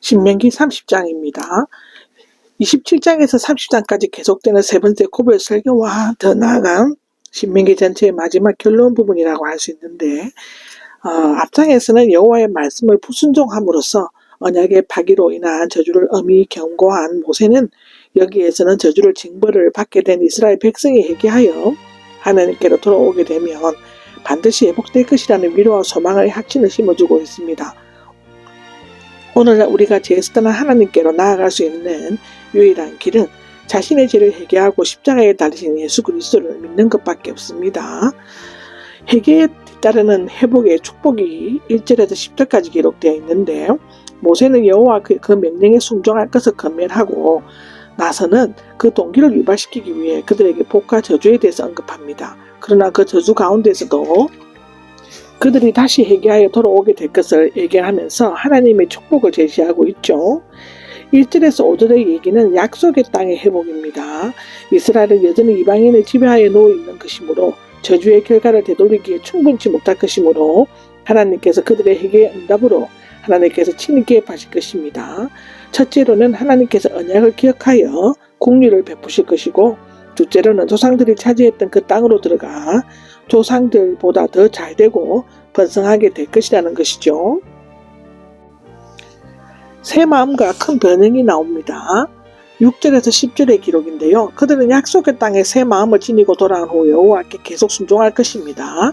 신명기 30장입니다. 27장에서 30장까지 계속되는 세 번째 고별 설교와 더 나아간 신명기 전체의 마지막 결론 부분이라고 할 수 있는데 어, 앞장에서는 여호와의 말씀을 불순종함으로써 언약의 파기로 인한 저주를 엄히 경고한 모세는 여기에서는 저주를 징벌을 받게 된 이스라엘 백성이 회개하여 하나님께로 돌아오게 되면 반드시 회복될 것이라는 위로와 소망의 확신을 심어주고 있습니다. 오늘날 우리가 떠난 하나님께로 나아갈 수 있는 유일한 길은 자신의 죄를 회개하고 십자가에 달리신 예수 그리스도를 믿는 것밖에 없습니다. 회개에 뒤따르는 회복의 축복이 1절에서 10절까지 기록되어 있는데 모세는 여호와 그, 그 명령에 순종할 것을 건면하고 나서는 그 동기를 유발시키기 위해 그들에게 복과 저주에 대해서 언급합니다. 그러나 그 저주 가운데서도 그들이 다시 회개하여 돌아오게 될 것을 얘기하면서 하나님의 축복을 제시하고 있죠. 1절에서 5절의 얘기는 약속의 땅의 회복입니다. 이스라엘은 여전히 이방인의 지배하에 놓여 있는 것이므로 저주의 결과를 되돌리기에 충분치 못할 것이므로 하나님께서 그들의 회개의 응답으로 하나님께서 친히 개입하실 것입니다. 첫째로는 하나님께서 언약을 기억하여 국류를 베푸실 것이고 둘째로는 조상들이 차지했던 그 땅으로 들어가 조상들보다 더 잘 되고 번성하게 될 것이라는 것이죠. 새 마음과 큰 변형이 나옵니다. 6절에서 10절의 기록인데요. 그들은 약속의 땅에 새 마음을 지니고 돌아온 후 여호와께 계속 순종할 것입니다.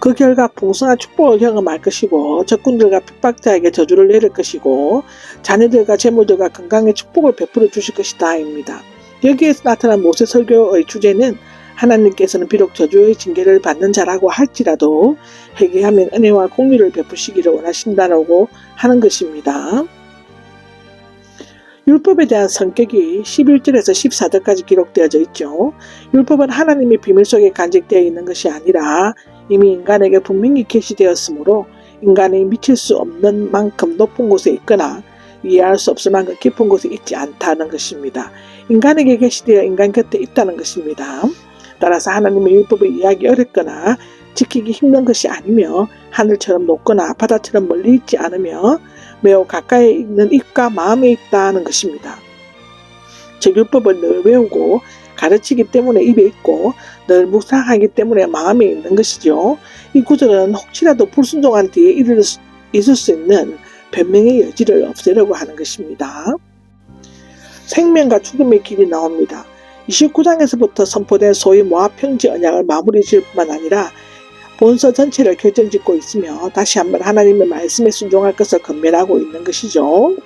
그 결과 풍성한 축복을 경험할 것이고 적군들과 핍박자에게 저주를 내릴 것이고 자녀들과 재물들과 건강의 축복을 베풀어 주실 것이다입니다. 여기에서 나타난 모세 설교의 주제는 하나님께서는 비록 저주의 징계를 받는 자라고 할지라도 회개하면 은혜와 공유를 베푸시기를 원하신다라고 하는 것입니다. 율법에 대한 성격이 11절에서 14절까지 기록되어져 있죠. 율법은 하나님의 비밀 속에 간직되어 있는 것이 아니라 이미 인간에게 분명히 계시되었으므로 인간이 미칠 수 없는 만큼 높은 곳에 있거나 이해할 수 없을 만큼 깊은 곳에 있지 않다는 것입니다. 인간에게 계시되어 인간 곁에 있다는 것입니다. 따라서 하나님의 율법을 이해하기 어렵거나 지키기 힘든 것이 아니며 하늘처럼 높거나 바다처럼 멀리 있지 않으며 매우 가까이 있는 입과 마음에 있다는 것입니다. 즉 율법을 늘 외우고 가르치기 때문에 입에 있고 늘 묵상하기 때문에 마음에 있는 것이죠. 이 구절은 혹시라도 불순종한 뒤에 이를 수, 있을 수 있는 변명의 여지를 없애려고 하는 것입니다. 생명과 죽음의 길이 나옵니다. 29장에서부터 선포된 소위 모압 평지 언약을 마무리 지을 뿐만 아니라 본서 전체를 결정짓고 있으며 다시 한번 하나님의 말씀에 순종할 것을 건면하고 있는 것이죠.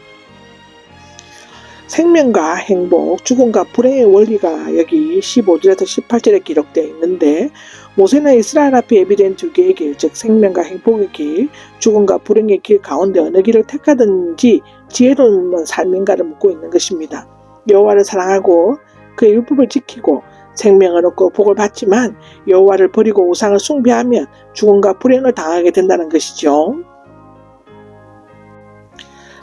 생명과 행복, 죽음과 불행의 원리가 여기 15절에서 18절에 기록되어 있는데 모세는 이스라엘 앞에 예비된 두 개의 길, 즉 생명과 행복의 길, 죽음과 불행의 길 가운데 어느 길을 택하든지 지혜로운 삶인가를 묻고 있는 것입니다. 여호와를 사랑하고 그의 율법을 지키고 생명을 얻고 복을 받지만 여호와를 버리고 우상을 숭배하면 죽음과 불행을 당하게 된다는 것이죠.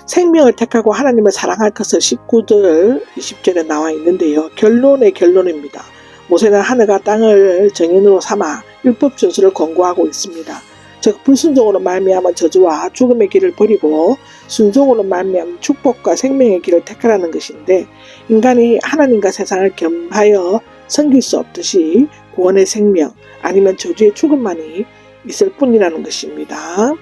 생명을 택하고 하나님을 사랑할 것을 19절 20절에 나와 있는데요. 결론의 결론입니다. 모세는 하늘과 땅을 정인으로 삼아 율법 준수를 권고하고 있습니다. 즉 불순종으로 말미암은 저주와 죽음의 길을 버리고 순종으로 말미암은 축복과 생명의 길을 택하라는 것인데 인간이 하나님과 세상을 겸하여 섬길 수 없듯이 구원의 생명 아니면 저주의 죽음만이 있을 뿐이라는 것입니다.